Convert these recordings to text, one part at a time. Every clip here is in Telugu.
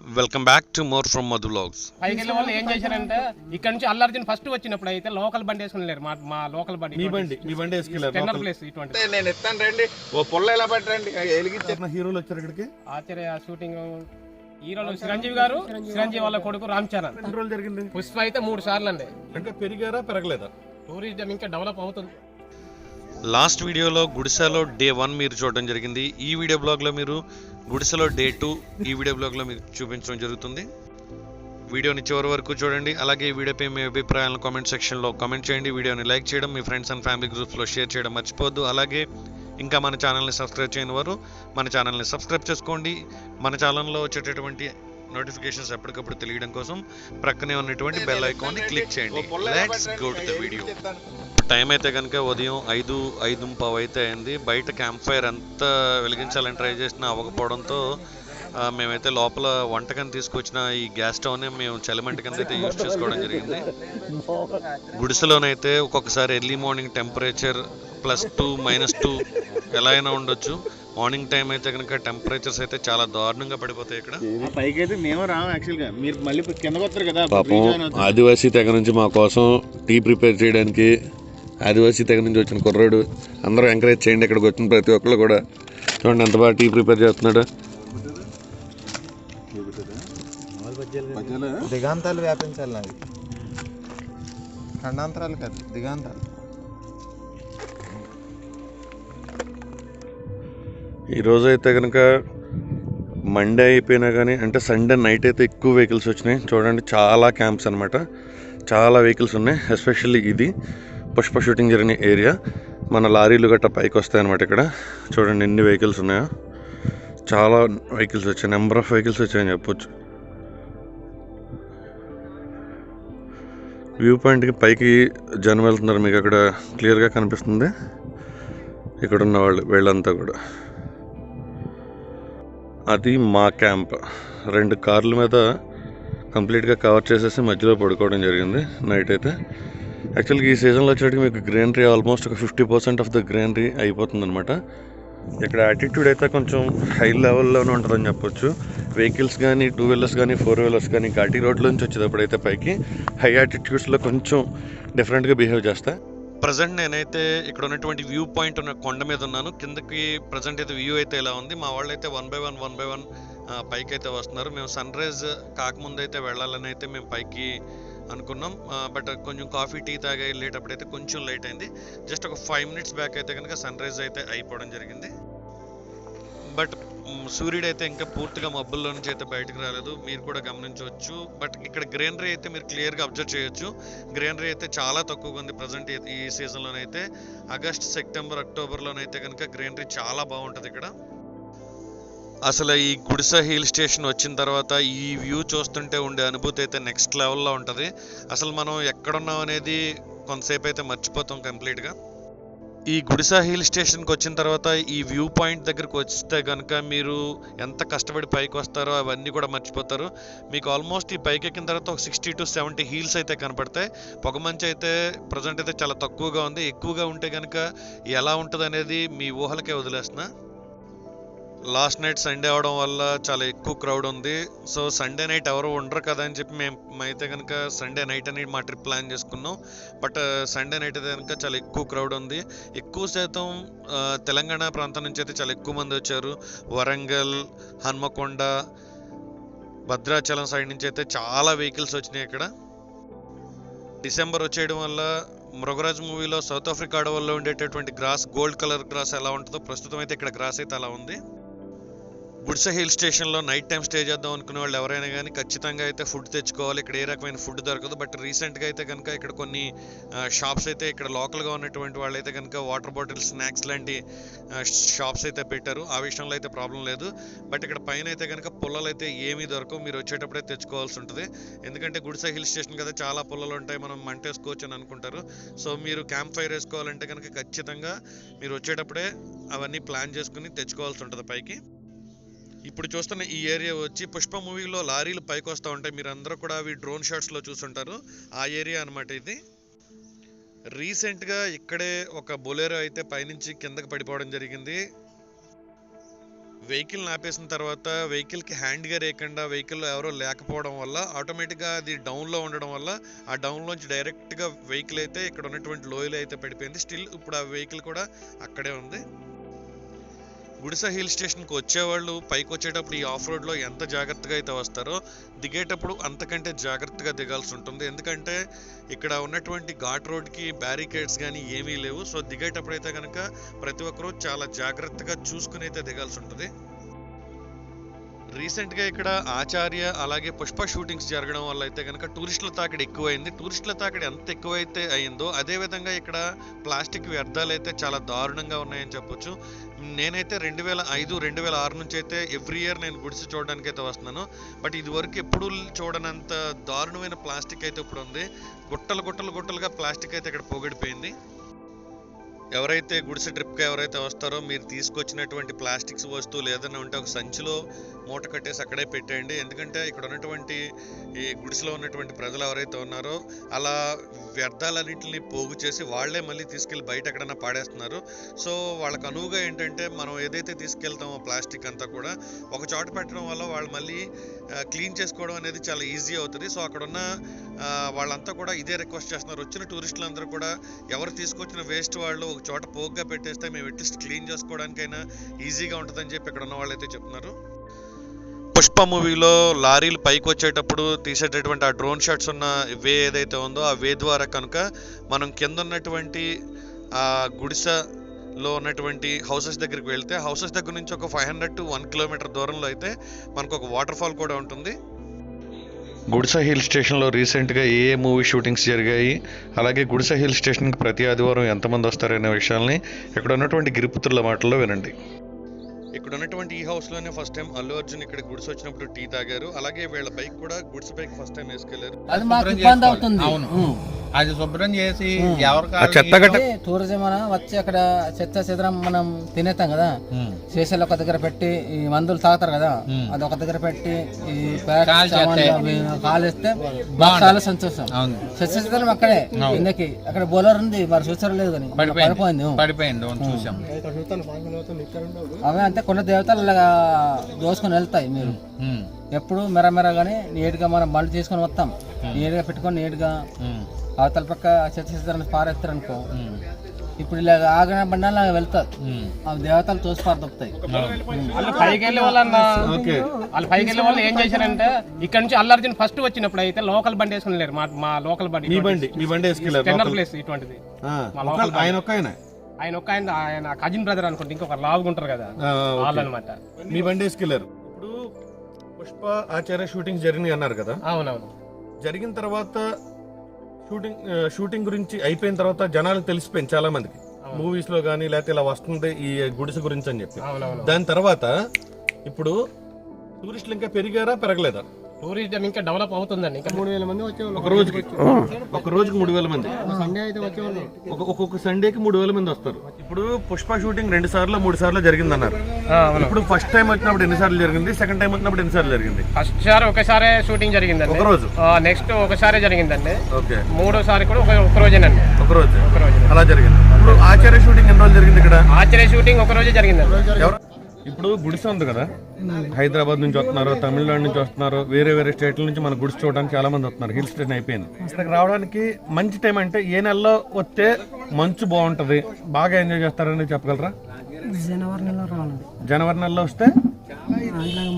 Welcome back to more from Madhu vlogs పైకి వెళ్ళే వాళ్ళు ఏం చేశారంటే ఇక్కడ నుంచి అల్లర్జున్ ఫస్ట్ వచ్చినప్పుడు అయితే లోకల్ బండి వేసుకుని లేరు మా మా లోకల్ బండి మీ బండి మీ బండి వేసుకెళ్ళారు టెన్నర్ ప్లేస్ ఇటువంటి నేను ఎత్తాను రండి. ఓ పుల్ల ఎలా పట్టండి ఎలిగించే లోపల హీరోలు వచ్చారు ఇక్కడికి? ఆచార్య షూటింగ్ హీరోలు చిరంజీవి గారు చిరంజీవి వాళ్ళ కొడుకు రామ్ చరణ్. రోజులు జరిగింది? పుష్ప అయితే మూడు సార్లు అండి. అంటే పెరిగారా పెరగలేదా? టూరిజం ఇంకా డెవలప్ అవుతుంది. లాస్ట్ వీడియోలో గుడిసెలో డే వన్ మీరు చూడడం జరిగింది. ఈ వీడియో బ్లాగ్లో మీరు గుడిసెలో డే టూ ఈ వీడియో బ్లాగ్లో మీకు చూపించడం జరుగుతుంది. వీడియోని చివరి వరకు చూడండి. అలాగే ఈ వీడియోపై మీ అభిప్రాయాలను కామెంట్ సెక్షన్లో కామెంట్ చేయండి. వీడియోని లైక్ చేయడం మీ ఫ్రెండ్స్ అండ్ ఫ్యామిలీ గ్రూప్స్లో షేర్ చేయడం మర్చిపోవద్దు. అలాగే ఇంకా మన ఛానల్ని సబ్స్క్రైబ్ చేయని వారు మన ఛానల్ని సబ్స్క్రైబ్ చేసుకోండి. మన ఛానల్లో వచ్చేటటువంటి నోటిఫికేషన్స్ ఎప్పటికప్పుడు తెలియడం కోసం ప్రక్కనే ఉన్నటువంటి బెల్ ఐకాన్ని క్లిక్ చేయండి. Let's go to the video time అయితే కనుక ఉదయం ఐదు ఐదు పావు అయితే అయింది. బయట క్యాంప్ ఫైర్ ఎంత వెలిగించాలని ట్రై చేసినా అవ్వకపోవడంతో మేమైతే లోపల వంటకం తీసుకొచ్చిన ఈ గ్యాస్ స్టవ్ని మేము చలిమంట కింద అయితే యూజ్ చేసుకోవడం జరిగింది. గుడిసెలోనైతే ఒక్కొక్కసారి early morning temperature plus two minus two ఎలా అయినా ఉండొచ్చు. మార్నింగ్ టైం అయితే కనుక టెంపరేచర్స్ అయితే చాలా దారుణంగా పడిపోతాయి ఇక్కడ. పైకి అయితే మేము రాము యాక్చువల్గా. మీరు మళ్ళీ కిందకి వస్తారు కదా పాపం ఆదివాసీ తెగ నుంచి మా కోసం టీ ప్రిపేర్ చేయడానికి ఆదివాసీ తెగ నుంచి వచ్చిన కుర్రాడు అందరూ ఎంకరేజ్ చేయండి ఇక్కడికి వచ్చిన ప్రతి ఒక్కరు కూడా. చూడండి ఎంత బాగా టీ ప్రిపేర్ చేస్తున్నాడు. దిగాంతాలు వ్యాపించాలి నాది ఖండాంతరాలు కాదు దిగాంతాలు. ఈరోజైతే అయితే కనుక మండే అయిపోయినా కానీ అంటే సండే నైట్ అయితే ఎక్కువ వెహికల్స్ వచ్చినాయి. చూడండి చాలా క్యాంప్స్ అనమాట చాలా వెహికల్స్ ఉన్నాయి ఎస్పెషల్లీ ఇది పుష్ప షూటింగ్ జరిగిన ఏరియా మన లారీలు గట్రా పైకి వస్తాయి అనమాట ఇక్కడ. చూడండి ఎన్ని వెహికల్స్ ఉన్నాయో. చాలా వెహికల్స్ వచ్చాయి. నెంబర్ ఆఫ్ వెహికల్స్ వచ్చాయని చెప్పొచ్చు. వ్యూ పాయింట్కి పైకి జనం వెళ్తున్నారు. మీకు అక్కడ క్లియర్గా కనిపిస్తుంది. ఇక్కడ ఉన్న వాళ్ళు వీళ్ళంతా కూడా. అది మా క్యాంప్. రెండు కార్ల మీద కంప్లీట్గా కవర్ చేసేసి మధ్యలో పడుకోవడం జరిగింది నైట్ అయితే. యాక్చువల్గా ఈ సీజన్లో వచ్చేటికి మీకు గ్రీనరీ ఆల్మోస్ట్ ఒక fifty percent of the greenery అయిపోతుంది అనమాట ఇక్కడ యాటిట్యూడ్ అయితే కొంచెం హై లెవెల్లోనే ఉంటుందని చెప్పొచ్చు. వెహికల్స్ కానీ టూ వీలర్స్ కానీ ఫోర్ వీలర్స్ కానీ ఘాటీ రోడ్ల నుంచి వచ్చేటప్పుడు అయితే పైకి హై యాటిట్యూడ్స్లో కొంచెం డిఫరెంట్గా బిహేవ్ చేస్తాయి. ప్రజెంట్ నేనైతే ఇక్కడ ఉన్నటువంటి వ్యూ పాయింట్ ఉన్న కొండ మీద ఉన్నాను. కిందకి ప్రజెంట్ అయితే వ్యూ అయితే ఇలా ఉంది? మా వాళ్ళు అయితే one by one one by one పైకి అయితే వస్తున్నారు. మేము సన్ రైజ్ కాకముందు అయితే వెళ్ళాలని అయితే మేము పైకి అనుకున్నాం. బట్ కొంచెం కాఫీ టీ తాగా వెళ్ళేటప్పుడు అయితే కొంచెం లేట్ అయింది. జస్ట్ ఒక ఫైవ్ మినిట్స్ బ్యాక్ అయితే కనుక సన్ రైజ్ అయితే అయిపోవడం జరిగింది. బట్ సూర్యుడు అయితే ఇంకా పూర్తిగా మబ్బుల్లో నుంచి అయితే బయటకు రాలేదు. మీరు కూడా గమనించవచ్చు. బట్ ఇక్కడ గ్రీనరీ అయితే మీరు క్లియర్గా అబ్జర్వ్ చేయొచ్చు. గ్రీనరీ అయితే చాలా తక్కువగా ఉంది ప్రజెంట్ ఈ సీజన్లోనైతే ఆగస్ట్ సెప్టెంబర్ అక్టోబర్లోనైతే కనుక గ్రీనరీ చాలా బాగుంటుంది ఇక్కడ. అసలు ఈ గుడిస హిల్ స్టేషన్ వచ్చిన తర్వాత ఈ వ్యూ చూస్తుంటే ఉండే అనుభూతి అయితే నెక్స్ట్ లెవెల్లో ఉంటుంది. అసలు మనం ఎక్కడున్నాం అనేది కొంతసేపు అయితే మర్చిపోతాం కంప్లీట్గా. ఈ గుడిసా హిల్ స్టేషన్కి వచ్చిన తర్వాత ఈ వ్యూ పాయింట్ దగ్గరికి వస్తే కనుక మీరు ఎంత కష్టపడి పైకి వస్తారో అవన్నీ కూడా మర్చిపోతారు. మీకు ఆల్మోస్ట్ ఈ పైకి ఎక్కిన తర్వాత ఒక సిక్స్టీ టు సెవెంటీ హీల్స్ అయితే కనపడతాయి. పొగమంచి అయితే ప్రజెంట్ అయితే చాలా తక్కువగా ఉంది. ఎక్కువగా ఉంటే కనుక ఎలా ఉంటుంది అనేది మీ ఊహలకే వదిలేస్తున్నా. లాస్ట్ నైట్ సండే అవడం వల్ల చాలా ఎక్కువ క్రౌడ్ ఉంది. సో సండే నైట్ ఎవరు ఉండరు కదా అని చెప్పి మేము అయితే కనుక సండే నైట్ అని మా ట్రిప్ ప్లాన్ చేసుకున్నాం. బట్ సండే నైట్ అయితే కనుక చాలా ఎక్కువ క్రౌడ్ ఉంది. ఎక్కువ శాతం తెలంగాణ ప్రాంతం నుంచి అయితే చాలా ఎక్కువ మంది వచ్చారు. వరంగల్ హన్మకొండ భద్రాచలం సైడ్ నుంచి అయితే చాలా వెహికల్స్ వచ్చినాయి ఇక్కడ డిసెంబర్ వచ్చేయడం వల్ల మృగరాజ్ మూవీలో సౌత్ ఆఫ్రికా అడవుల్లో ఉండేటటువంటి గ్రాస్ గోల్డ్ కలర్ గ్రాస్ ఎలా ఉంటుందో ప్రస్తుతం అయితే ఇక్కడ గ్రాస్ అయితే అలా ఉంది. బుడ్స హిల్ స్టేషన్లో నైట్ టైం స్టే చేద్దాం అనుకునే వాళ్ళు ఎవరైనా కానీ ఖచ్చితంగా అయితే ఫుడ్ తెచ్చుకోవాలి. ఇక్కడ ఏ రకమైన ఫుడ్ దొరకదు. బట్ రీసెంట్గా అయితే కనుక ఇక్కడ కొన్ని షాప్స్ అయితే ఇక్కడ లోకల్గా ఉన్నటువంటి వాళ్ళు అయితే కనుక వాటర్ బాటిల్ స్నాక్స్ లాంటి షాప్స్ అయితే పెట్టారు. ఆ విషయంలో అయితే ప్రాబ్లం లేదు. బట్ ఇక్కడ పైన అయితే కనుక పుల్లలు అయితే ఏమీ దొరకవు. మీరు వచ్చేటప్పుడే తెచ్చుకోవాల్సి ఉంటుంది. ఎందుకంటే గుడిసె హిల్ స్టేషన్ కదా చాలా పుల్లలు ఉంటాయి. మనం మంటేసుకోవచ్చు అని అనుకుంటారు. సో మీరు క్యాంప్ ఫైర్ వేసుకోవాలంటే కనుక ఖచ్చితంగా మీరు వచ్చేటప్పుడే అవన్నీ ప్లాన్ చేసుకుని తెచ్చుకోవాల్సి ఉంటుంది పైకి. ఇప్పుడు చూస్తున్న ఈ ఏరియా వచ్చి పుష్ప మూవీలో లారీలు పైకి వస్తూ ఉంటాయి. మీరు అందరూ కూడా అవి డ్రోన్ షాట్స్లో చూసుంటారు. ఆ ఏరియా అన్నమాట ఇది. రీసెంట్గా ఇక్కడే ఒక బొలేరో అయితే పైనుంచి కిందకి పడిపోవడం జరిగింది. వెహికల్ ఆపేసిన తర్వాత వెహికల్కి హ్యాండ్గా రేయకుండా వెహికల్ ఎవరో లేకపోవడం వల్ల ఆటోమేటిక్గా అది డౌన్లో ఉండడం వల్ల ఆ డౌన్లోంచి డైరెక్ట్గా వెహికల్ అయితే ఇక్కడ ఉన్నటువంటి లోయలో అయితే పడిపోయింది. స్టిల్ ఇప్పుడు ఆ వెహికల్ కూడా అక్కడే ఉంది. గుడిస హిల్ స్టేషన్కి వచ్చేవాళ్ళు పైకి వచ్చేటప్పుడు ఈ ఆఫ్ రోడ్లో ఎంత జాగ్రత్తగా అయితే వస్తారో దిగేటప్పుడు అంతకంటే జాగ్రత్తగా దిగాల్సి ఉంటుంది. ఎందుకంటే ఇక్కడ ఉన్నటువంటి ఘాట్ రోడ్కి బ్యారికేడ్స్ కానీ ఏమీ లేవు. సో దిగేటప్పుడు అయితే కనుక ప్రతి ఒక్కరూ చాలా జాగ్రత్తగా చూసుకుని అయితే దిగాల్సి ఉంటుంది. రీసెంట్గా ఇక్కడ ఆచార్య అలాగే పుష్ప షూటింగ్స్ జరగడం వల్ల అయితే కనుక టూరిస్టుల తాకిడి ఎక్కువైంది. టూరిస్టుల తాకిడి ఎంత ఎక్కువైతే అయిందో అదేవిధంగా ఇక్కడ ప్లాస్టిక్ వ్యర్థాలు అయితే చాలా దారుణంగా ఉన్నాయని చెప్పొచ్చు. నేనైతే రెండు వేల ఐదు రెండు వేల ఆరు నుంచి అయితే ఎవ్రీ ఇయర్ నేను గుడిసి చూడడానికి అయితే వస్తున్నాను. బట్ ఇది వరకు ఎప్పుడు చూడనంత దారుణమైన ప్లాస్టిక్ అయితే ఇప్పుడు ఉంది. గుట్టలు గుట్టలు గుట్టలుగా ప్లాస్టిక్ అయితే ఇక్కడ పోగడిపోయింది. ఎవరైతే గుడిసె ట్రిప్కి ఎవరైతే వస్తారో మీరు తీసుకొచ్చినటువంటి ప్లాస్టిక్స్ వస్తువులు ఏదైనా ఉంటే ఒక సంచిలో మూట కట్టేసి అక్కడే పెట్టేయండి. ఎందుకంటే ఇక్కడ ఉన్నటువంటి ఈ గుడిసెలో ఉన్నటువంటి ప్రజలు ఎవరైతే ఉన్నారో అలా వ్యర్థాలన్నింటిని పోగు చేసి వాళ్ళే మళ్ళీ తీసుకెళ్ళి బయట ఎక్కడైనా పాడేస్తున్నారు. సో వాళ్ళకు అనువుగా ఏంటంటే మనం ఏదైతే తీసుకెళ్తామో ప్లాస్టిక్ అంతా కూడా ఒక చోట పెట్టడం వల్ల వాళ్ళు మళ్ళీ క్లీన్ చేసుకోవడం అనేది చాలా ఈజీ అవుతుంది. సో అక్కడ ఉన్న వాళ్ళంతా కూడా ఇదే రిక్వెస్ట్ చేస్తున్నారు. వచ్చిన టూరిస్టులందరూ కూడా ఎవరు తీసుకొచ్చిన వేస్ట్ వాళ్ళు ఒక చోట పోగ్గా పెట్టేస్తే మేము ఎట్లీస్ట్ క్లీన్ చేసుకోవడానికైనా ఈజీగా ఉంటుందని చెప్పి ఇక్కడ ఉన్న వాళ్ళు అయితే చెప్తున్నారు. పుష్ప మూవీలో లారీలు పైకి వచ్చేటప్పుడు తీసేటటువంటి ఆ డ్రోన్ షాట్స్ ఉన్న వే ఏదైతే ఉందో ఆ వే ద్వారా కనుక మనం కింద ఉన్నటువంటి ఆ గుడిసెలో ఉన్నటువంటి హౌసెస్ దగ్గరికి వెళ్తే హౌసెస్ దగ్గర నుంచి ఒక five hundred to one kilometre దూరంలో అయితే మనకు ఒక వాటర్ ఫాల్ కూడా ఉంటుంది. గుడిస హిల్ స్టేషన్లో రీసెంట్గా ఏ ఏ మూవీ షూటింగ్స్ జరిగాయి అలాగే గుడిస హిల్ స్టేషన్కి ప్రతి ఆదివారం ఎంతమంది వస్తారనే విషయాల్ని ఇక్కడ ఉన్నటువంటి గిరిపుత్రుల మాటల్లో వినండి. ఇక్కడ ఉన్నటువంటి ఈ హౌస్లోనే ఫస్ట్ టైం అల్లు అర్జున్ ఇక్కడ గుడిసె వచ్చినప్పుడు టీ తాగారు. అలాగే వీళ్ళ బైక్ కూడా గుడిసె బైక్ ఫస్ట్ టైం వేసుకెళ్ళారు. అది మాకు ఇబ్బంది అవుతుంది. అవును. అది శుభ్రం చేసి ఎవరి ఆ చెత్త గట్ట అంటే టూరిజం మన వచ్చి అక్కడ చెత్త చెదరం మనం తినేస్తాం కదా. స్టేషన్లో ఒక దగ్గర పెట్టి ఈ మందులు తాగుతారు కదా. అది ఒక దగ్గర పెట్టి ఈ కాలేస్తే చాలా సంతోషం. అవును. చెత్త చెదరం అక్కడే కిందకి అక్కడ బోలర్ ఉంది మరి చూసారు లేదు కానీ. పడిపోయింది. అవి అంతే కొన్ని దేవతలు అలాగా దోసుకొని వెళ్తాయి మీరు. ఎప్పుడు మెరమెర కానీ నీట్గా మనం బండ్లు తీసుకొని వస్తాం. నీట్గా పెట్టుకొని నీట్గా అవతల పక్క చెత్త చెదరం పారేస్తారు అనుకో ఉమ్, ఇప్పుడు ఇలా ఆగిన బండి అలా వెళ్తారు. ఆ దేవతలు తోసి పారుతాయి వాళ్ళు పైకి వెళ్ళే వాళ్ళన్న వాళ్ళు పైకి వెళ్ళే వాళ్ళు ఏం చేశారంటే ఇక్కడ నుంచి అల్లర్జున్ ఫస్ట్ వచ్చినప్పుడు అయితే లోకల్ బండి వేసుకుని లేరు మా మా లోకల్ బండి మీ బండి మీ బండి వేసుకెళ్ళారు ప్లేస్ ఇటువంటిది. ఆ, మా ఒక్క- లోకల్ ఆయన ఒక్క ఆయన? ఆయన ఒక ఆయన ఆయన కజిన్ బ్రదర్ అనుకుంటే ఇంకొక లావుగా ఉంటారు కదా. వాళ్ళు అనమాట మీ బండి వేసుకెళ్ళారు. ఇప్పుడు పుష్ప ఆచార్య షూటింగ్ జరిగినాయి అన్నారు కదా. అవునవును. జరిగిన తర్వాత షూటింగ్ షూటింగ్ గురించి అయిపోయిన తర్వాత జనాలకు తెలిసిపోయింది చాలా మందికి మూవీస్లో కానీ లేకపోతే ఇలా వస్తుంది ఈ గుడిసె గురించి అని చెప్పి. దాని తర్వాత ఇప్పుడు టూరిస్టులు ఇంకా పెరిగారా పెరగలేదా? టూరిజం ఇంకా డెవలప్ అవుతుందండి. ఇంకా మూడు వేల మంది వచ్చేవాళ్ళు. ఒక రోజుకి ఒక రోజుకి మూడు వేల మంది. సండే అయితే వచ్చేవాళ్ళు. ఒక ఒక్కొక్క సండేకి మూడు వేల మంది వస్తారు. ఇప్పుడు పుష్ప షూటింగ్ రెండు సార్లు మూడు సార్లు జరిగింది అన్నారు ఇప్పుడు ఫస్ట్ టైం వచ్చినప్పుడు ఎన్ని సార్లు జరిగింది? సెకండ్ టైం వచ్చినప్పుడు ఎన్ని సార్లు జరిగింది? ఫస్ట్ సారి ఒకసారి షూటింగ్ జరిగిందండి. ఒక రోజు? నెక్స్ట్ ఒకసారి జరిగిందండి. ఓకే. మూడోసారి కూడా ఒక ఒక రోజేనండి. ఒక రోజు. ఒక రోజు. అలా జరిగింది. ఇప్పుడు ఆచార్య షూటింగ్ ఎన్ని రోజులు జరిగింది ఇక్కడ? ఆశ్చర్య షూటింగ్ ఒక రోజే జరిగిందండి. ఎవరు? ఇప్పుడు గుడిసె ఉంది కదా. హైదరాబాద్ నుంచి వస్తున్నారు తమిళనాడు నుంచి వస్తున్నారు వేరే వేరే స్టేట్ల నుంచి మన గుడిసె చూడడానికి చాలా మంది వస్తున్నారు. హిల్ స్టేషన్ అయిపోయింది. ఇక్కడికి రావడానికి మంచి టైం అంటే ఏ నెలలో వస్తే మంచు బాగుంటది బాగా ఎంజాయ్ చేస్తారని చెప్పగలరా? జనవరి నెలలో రావాలండి. జనవరి నెలలో వస్తే?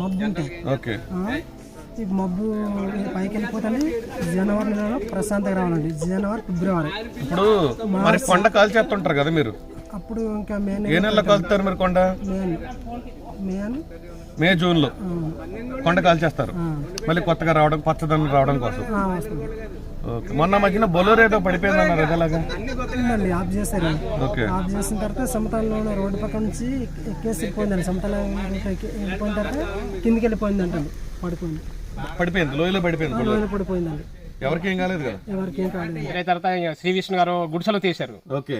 మబ్బు ఉంటాయి ఓకే. ఈ మబ్బు పైకి వెళ్ళిపోతుంది. జనవరి నెలలో ప్రశాంతంగా రావాలండి. జనవరి ఫిబ్రవరి. ఇప్పుడు మరి కొండ కాల్ చేస్తుంటారు కదా మీరు. అప్పుడు ఇంకా మే ఏ నెలలో కాలుతారు మీరు కొండ? మేన్ మేన్ మే జూన్లో కొండ కాల్ చేస్తారు మళ్ళీ కొత్తగా రావడం పచ్చదనం రావడం కోసం. మొన్న మధ్యన బొలోర్ ఏదో పడిపోయింది అన్నారు ఎలాగా? ఉందండి ఆఫ్ చేశారు. ఓకే. ఆఫ్ చేసిన తర్వాత సమతలంలో ఉన్న రోడ్డు పక్క నుంచి ఎక్కేసి వెళ్ళిపోయిందండి సమతలం వెళ్ళిపోయిన తర్వాత కిందికి వెళ్ళిపోయింది అంటండి పడిపోయింది. పడిపోయింది లోయలో పడిపోయింది లోయలో పడిపోయిందండి. ఎవరికి ఏం కాలేదు కదా? ఎవరికి ఏం కాలేదు తర్వాత శ్రీ విష్ణు గారు గుడిసెలో తీశారు. ఓకే.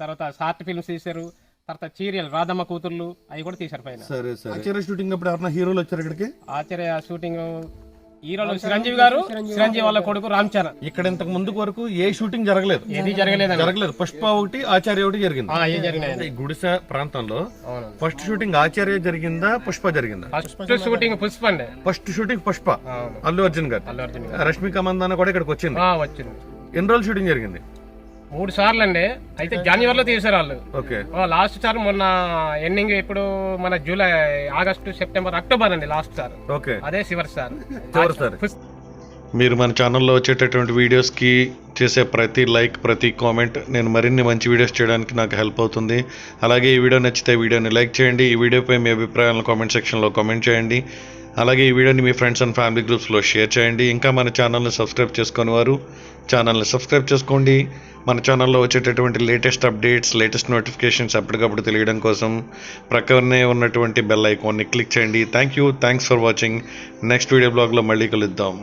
తర్వాత షార్ట్ ఫిల్మ్స్ తీశారు. తర్వాత చీరియల్ రాధమ్మ కూతుర్లు అవి కూడా తీశారు పైన. సరే సరే. ఆచార్య షూటింగ్ అప్పుడు ఎవరైనా హీరోలు వచ్చారు ఇక్కడికి? ఆశ్చర్య షూటింగ్ హీరోలు చిరంజీవి గారు చిరంజీవి వాళ్ళ కొడుకు రామ్ చరణ్. ఇక్కడ ఇంతకు ముందు వరకు ఏ షూటింగ్ జరగలేదు. ఏది జరగలేదండి. జరగలేదు. పుష్ప ఒకటి ఆచార్య ఒకటి జరిగింది. గుడిసె ప్రాంతంలో అవును ఫస్ట్ షూటింగ్ ఆచార్య జరిగిందా పుష్ప జరిగిందా? ఫస్ట్ షూటింగ్ పుష్ప అండి. First shooting Pushpa. Allu Arjun గారు అల్లు అర్జున్ గారు. రష్మిక మందాన కూడా ఇక్కడికి వచ్చింది. ఆ, వచ్చింది. ఎన్ని రోజులు షూటింగ్ జరిగింది? మూడు సార్లు అండి అయితే జనవరిలో తీసారు వాళ్ళు. ఓకే. లాస్ట్ సార్ మొన్న ఎండింగ్ ఇప్పుడు మన జూలై ఆగస్టు సెప్టెంబర్ అక్టోబర్ అండి లాస్ట్ సార్. ఓకే. అదే చివరి సార్. చివరి సారి. మీరు మన ఛానల్లో వచ్చేటటువంటి వీడియోస్కి చేసే ప్రతి లైక్ ప్రతి కామెంట్ నేను మరిన్ని మంచి వీడియోస్ చేయడానికి నాకు హెల్ప్ అవుతుంది. అలాగే ఈ వీడియో నచ్చితే వీడియోని లైక్ చేయండి. ఈ వీడియోపై మీ అభిప్రాయాలను కామెంట్ సెక్షన్లో కామెంట్ చేయండి. అలాగే ఈ వీడియోని మీ ఫ్రెండ్స్ అండ్ ఫ్యామిలీ గ్రూప్స్లో షేర్ చేయండి. ఇంకా మన ఛానల్ని సబ్స్క్రైబ్ చేసుకొని వారు ఛానల్ని సబ్స్క్రైబ్ చేసుకోండి. మన ఛానల్లో వచ్చేటటువంటి లేటెస్ట్ అప్డేట్స్ లేటెస్ట్ నోటిఫికేషన్స్ ఎప్పటికప్పుడు తెలియడం కోసం ప్రక్కనే ఉన్నటువంటి బెల్ ఐకాన్ని క్లిక్ చేయండి. Thank you thanks for watching next video బ్లాగ్లో మళ్ళీ కలుద్దాం.